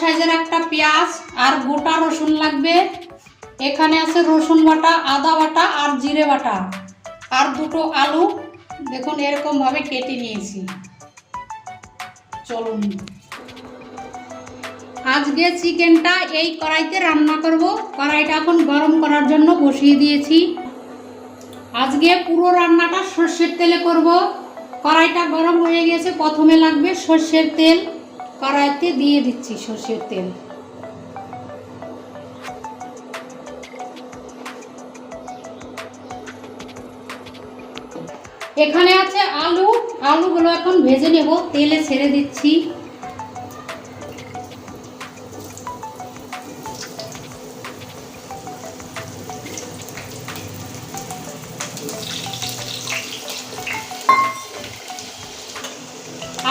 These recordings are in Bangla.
সাইজের একটা পেঁয়াজ আর গোটা রসুন লাগবে। এখানে আছে রসুন বাটা, আদা বাটা আর জিরে বাটা। আর দুটো আলু। দেখুন এরকম ভাবে কেটে নিয়েছি। চলুন। আজকে চিকেনটা এই কড়াইতে রান্না করব। কড়াইটা এখন গরম করার জন্য বসিয়ে দিয়েছি। আজকে পুরো রান্নাটা সর্ষের তেলে করব। কড়াইটা গরম হয়ে গেছে, প্রথমে লাগবে সর্ষের তেল। কড়াইতে দিয়ে দিচ্ছি সর্ষের তেল। এখানে আছে আলু। আলুগুলো এখন ভেজে নেব। তেলে ছেড়ে দিচ্ছি।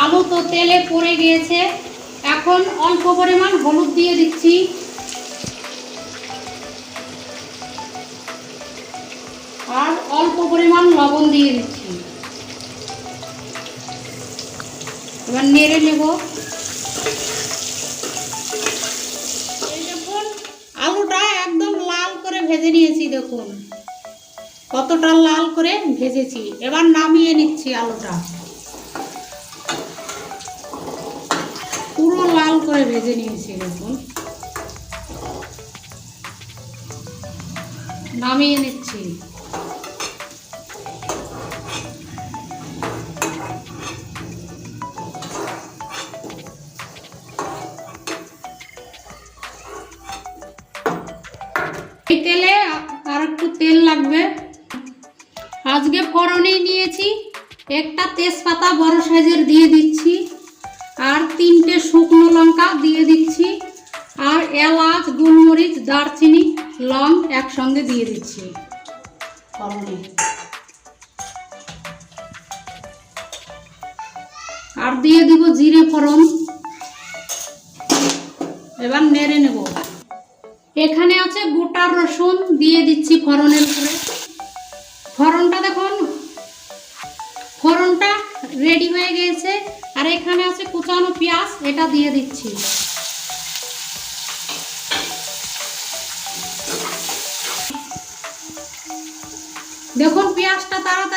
আলু তো তেলে পড়ে গিয়েছে। এখন অল্প পরিমাণ হলুদ দিয়ে দিচ্ছি। আর অল্প পরিমাণ লবণ দিয়ে দিচ্ছি। এবার নেড়ে নেব। আলুটা একদম লাল করে ভেজে নিয়েছি, দেখুন। কতটা লাল করে ভেজেছি। এবার নামিয়ে নিচ্ছি আলুটা পুরো লাল করে ভেজে নিয়েছি, দেখুন। নামিয়ে নিচ্ছি। এই তেলে আর একটু তেল লাগবে। আজকে ফোড়নে নিয়েছি। একটা তেজপাতা বড় সাইজের দিয়ে দিচ্ছি। আর তিনটে শুকনো এলাচ গোলমরিচ দারচিনি, লং একসঙ্গে দিয়ে দিচ্ছি। আর দিয়ে দিব জিরে ফোড়ন। এবার নেড়ে নেব। এখানে আছে গোটা রসুন, দিয়ে দিচ্ছি ফোড়নের উপরে। ফোড়নটা দেখুন, ফোড়নটা রেডি হয়ে গিয়েছে। আর এখানে আছে কুচানো পেঁয়াজ, এটা দিয়ে দিচ্ছি।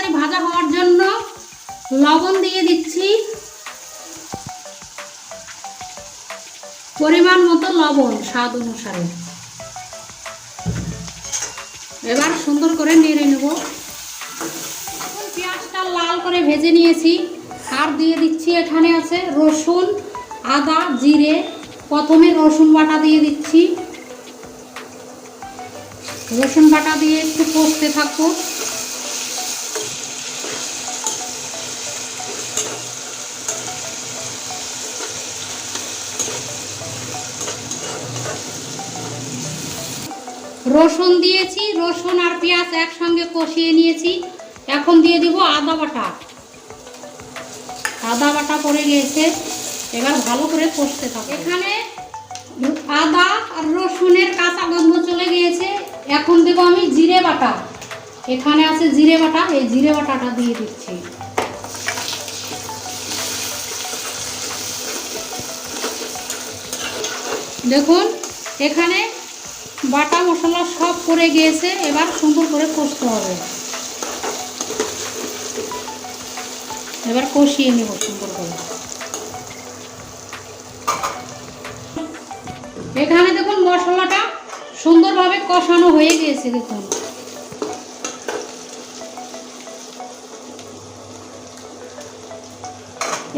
তাড়াতাড়ি ভাজা হওয়ার জন্য লবণ দিয়ে দিচ্ছি। পরিমাণ মতো লবণ স্বাদ অনুসারে। এবার সুন্দর করে নেড়ে নেব। পেঁয়াজটা লাল করে ভেজে নিয়েছি। আর দিয়ে দিচ্ছি, এখানে আছে রসুন, আদা, জিরে। প্রথমে রসুন বাটা দিয়ে দিচ্ছি। রসুন বাটা দিয়ে একটু কষতে থাকব। রসুন দিয়েছি, রসুন আর পেঁয়াজ একসঙ্গে কষিয়ে নিয়েছি। এখন দিয়ে দিব আদা বাটা। আদা বাটা পড়ে গিয়েছে এবার ভালো করে কষতে থাকো এখানে আদা আর রসুনের কাঁচা গন্ধ চলে গিয়েছে। এখন দেব আমি জিরে বাটা। এখানে আছে জিরে বাটা, এই জিরে বাটাটা দিয়ে দিচ্ছি। দেখুন, এখানে বাটা মশলা সব পড়ে গিয়েছে, এবার সুন্দর করে কষতে হবে। এবার কষিয়ে নেব সুন্দর করে। এখানে দেখুন মশলাটা সুন্দরভাবে কষানো হয়ে গিয়েছে, দেখুন।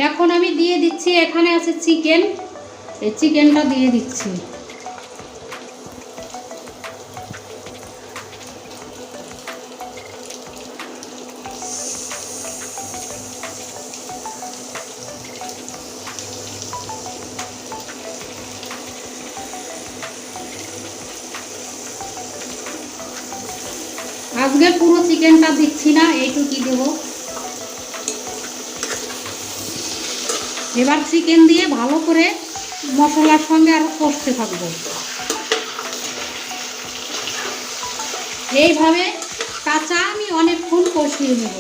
এখন আমি দিয়ে দিচ্ছি, এখানে আছে চিকেন এই চিকেনটা দিয়ে দিচ্ছি। আজকে পুরো চিকেনটা দিচ্ছি না, এইটুকুই দেব। এবার চিকেন দিয়ে ভালো করে মশলার সঙ্গে আরও কষতে থাকব। এইভাবে কাঁচা আমি অনেকক্ষণ কষিয়ে নেব।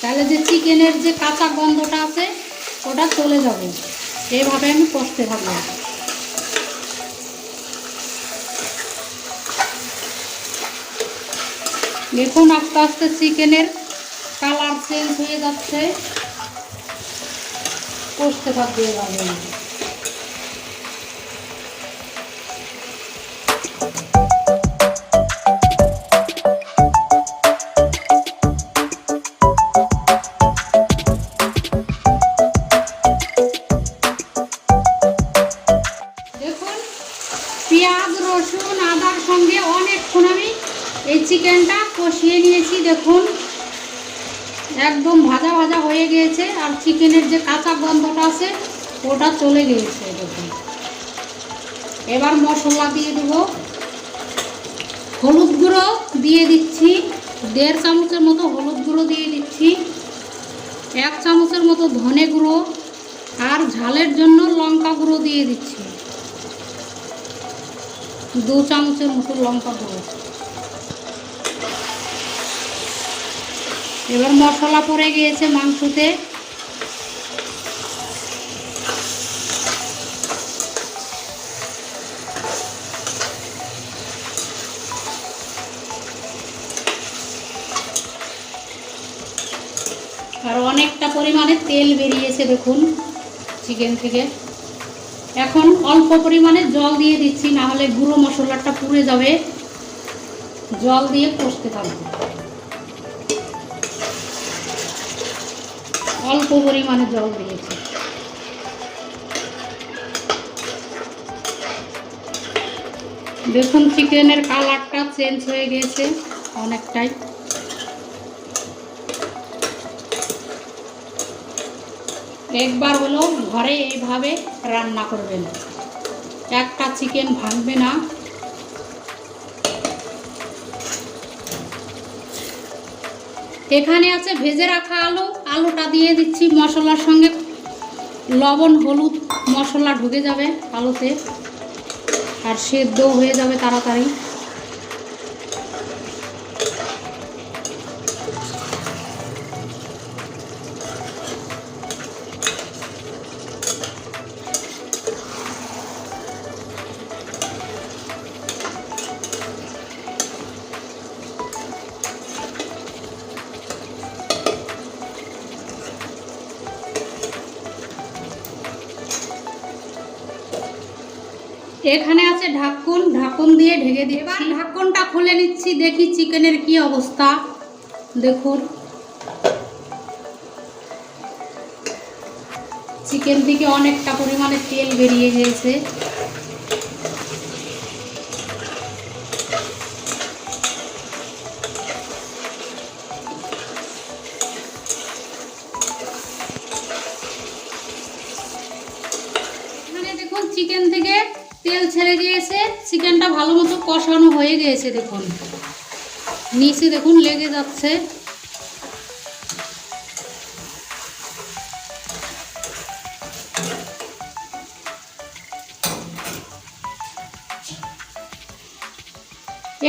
তাহলে যে চিকেনের যে কাঁচা গন্ধটা আছে, ওটা চলে যাবে। এইভাবে আমি কষতে থাকব। দেখুন আস্তে আস্তে চিকেনের কালার চেঞ্জ হয়ে যাচ্ছে। কষতে থাকবে এভাবে। কষিয়ে নিয়েছি দেখুন। একদম ভাজা ভাজা হয়ে গিয়েছে, আর চিকেনের যে কাঁচা গন্ধটা আছে, ওটা চলে গিয়েছে, দেখুন। এবার মশলা দিয়ে দেবো। হলুদ গুঁড়ো দিয়ে দিচ্ছি, দেড় চামচের মতো হলুদ গুঁড়ো দিয়ে দিচ্ছি, এক চামচের মতো ধনে গুঁড়ো, আর ঝালের জন্য লঙ্কা গুঁড়ো দিয়ে দিচ্ছি। দু চামচের মতো লঙ্কা গুঁড়ো। এবার মশলা পড়ে গিয়েছে মাংসতে। আর অনেকটা পরিমাণে তেল বেরিয়েছে দেখুন, চিকেন থেকে। এখন অল্প পরিমাণে জল দিয়ে দিচ্ছি না হলে গুঁড়ো মশলাটা পুড়ে যাবে। জল দিয়ে কষতে থাকব। অল্প পরিমাণে জল দিয়েছি। দেখুন, চিকেনের কালারটা চেঞ্জ হয়ে গেছে অনেকটাই। একবার হলো ঘরে এইভাবে রান্না করবেন। একটা চিকেন ভাঙবে না। এখানে আছে ভেজে রাখা আলু। আলুটা দিয়ে দিচ্ছি মশলার সঙ্গে। লবণ, হলুদ মশলা ঢুকে যাবে আলুতে। আর সেদ্ধ হয়ে যাবে তাড়াতাড়ি। এখানে আছে ঢাকুন। ঢাকুন দিয়ে ঢেকে দিয়ে এবার ঢাকুনটা খুলে নিচ্ছি, দেখি চিকেনের কি অবস্থা। দেখুন। চিকেন থেকে অনেকটা পরিমাণে তেল বেরিয়ে গিয়েছে চিকেন থেকে তেল ছেড়ে গিয়েছে চিকেনটা ভালো মতো কষানো হয়ে গিয়েছে দেখুন। নিচে দেখুন লেগে যাচ্ছে।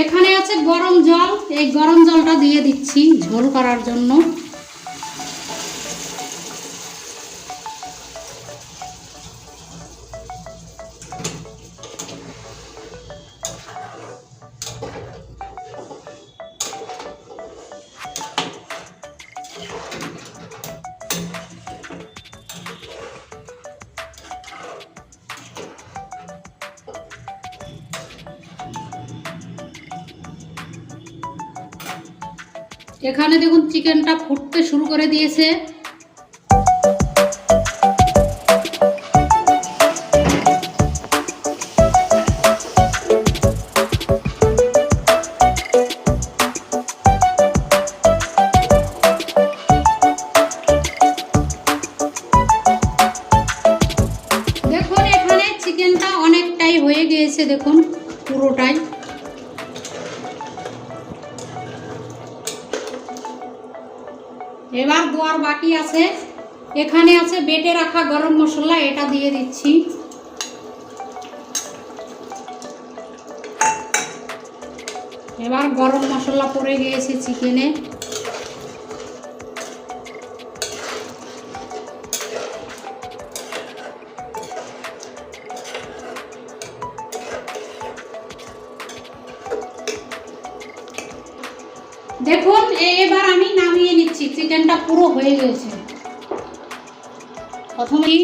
এখানে আছে গরম জল। এই গরম জলটা দিয়ে দিচ্ছি ঝোল করার জন্য। এখানে দেখুন চিকেনটা ফুটতে শুরু করে দিয়েছে। এবার দোয়ার বাটি আছে। এখানে আছে বেটে রাখা গরম মশলা, এটা দিয়ে দিচ্ছি। এবার গরম মশলা পরে গিয়েছে চিকেনে দেখুন এবার আমি নামিয়ে নিচ্ছি। চিকেনটা পুরো হয়ে গেছে। প্রথমেই